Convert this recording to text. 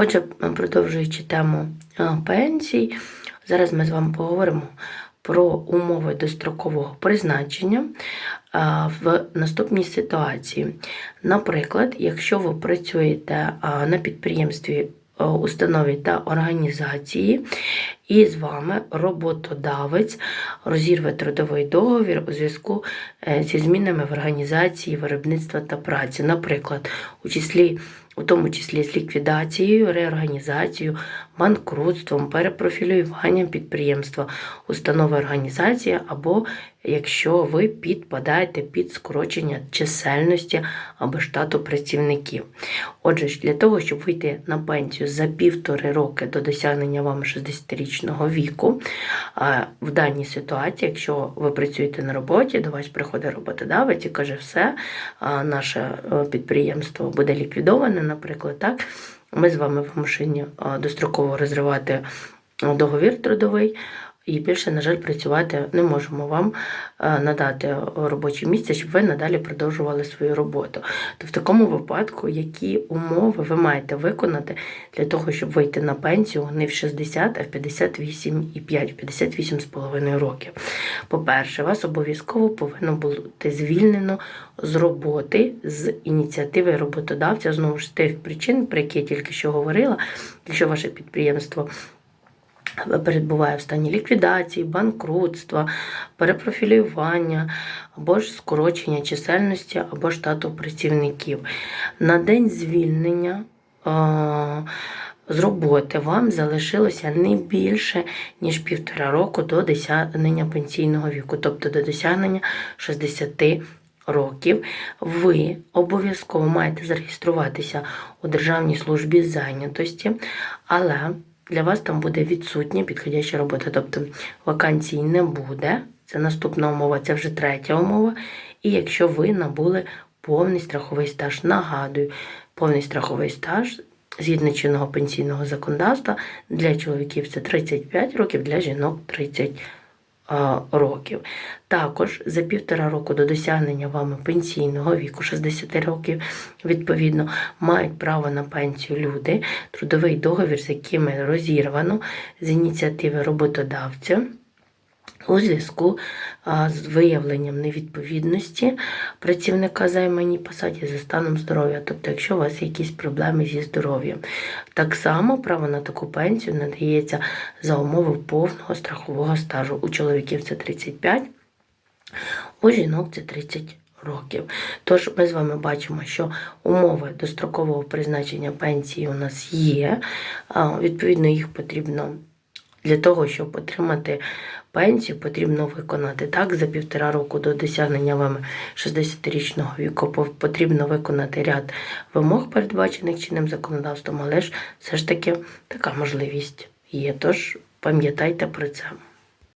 Отже, продовжуючи тему е, пенсій, зараз ми з вами поговоримо про умови дострокового призначення е, в наступній ситуації. Наприклад, якщо ви працюєте е, на підприємстві, установі та організації, і з вами роботодавець розірве трудовий договір у зв'язку зі змінами в організації виробництва та праці, наприклад, у числі. У тому числі з ліквідацією, реорганізацією, банкрутством, перепрофілюванням підприємства, установи організації, або якщо ви підпадаєте під скорочення чисельності або штату працівників. Отже, для того, щоб вийти на пенсію за півтори роки до досягнення вами 60-річного віку, в даній ситуації, якщо ви працюєте на роботі, до вас приходить роботодавець і каже, все, наше е, підприємство буде ліквідоване, наприклад, так. Ми з вами вимушені достроково розривати договір трудовий. І більше, на жаль, працювати не можемо вам е, надати робоче місце, щоб ви надалі продовжували свою роботу. То в такому випадку, які умови ви маєте виконати для того, щоб вийти на пенсію не в 60, а в 58,5, в 58,5 років. По-перше, вас обов'язково повинно бути звільнено з роботи з ініціативи роботодавця, знову ж тих причин, про які я тільки що говорила, якщо ваше підприємство перебуває в стані ліквідації, банкрутства, перепрофілювання або ж скорочення чисельності або штату працівників. На день звільнення. е, З роботи вам залишилося не більше, ніж півтора року до досягнення пенсійного віку, тобто до досягнення 60 років. Ви обов'язково маєте зареєструватися у Державній службі зайнятості, але для вас там буде відсутня підходяща робота, тобто вакансій не буде. Це наступна умова, це вже третя умова. І якщо ви набули повний страховий стаж, нагадую, повний страховий стаж згідно чинного пенсійного законодавства для чоловіків це 35 років, для жінок 30 а, років. Також за півтора року до досягнення вами пенсійного віку 60 років, відповідно, мають право на пенсію люди, трудовий договір, з якими розірвано з ініціативи роботодавця. У зв'язку з виявленням невідповідності працівника займаній посаді за станом здоров'я, тобто, якщо у вас якісь проблеми зі здоров'ям, так само право на таку пенсію надається за умови повного страхового стажу. У чоловіків це 35, у жінок це 30 років. Тож ми з вами бачимо, що умови дострокового призначення пенсії у нас є. Відповідно, їх потрібно для того, щоб отримати пенсію, потрібно виконати так за півтора року до досягнення вами 60-річного віку. Потрібно виконати ряд вимог, передбачених чинним законодавством, але ж все ж таки така можливість є. Тож пам'ятайте про це.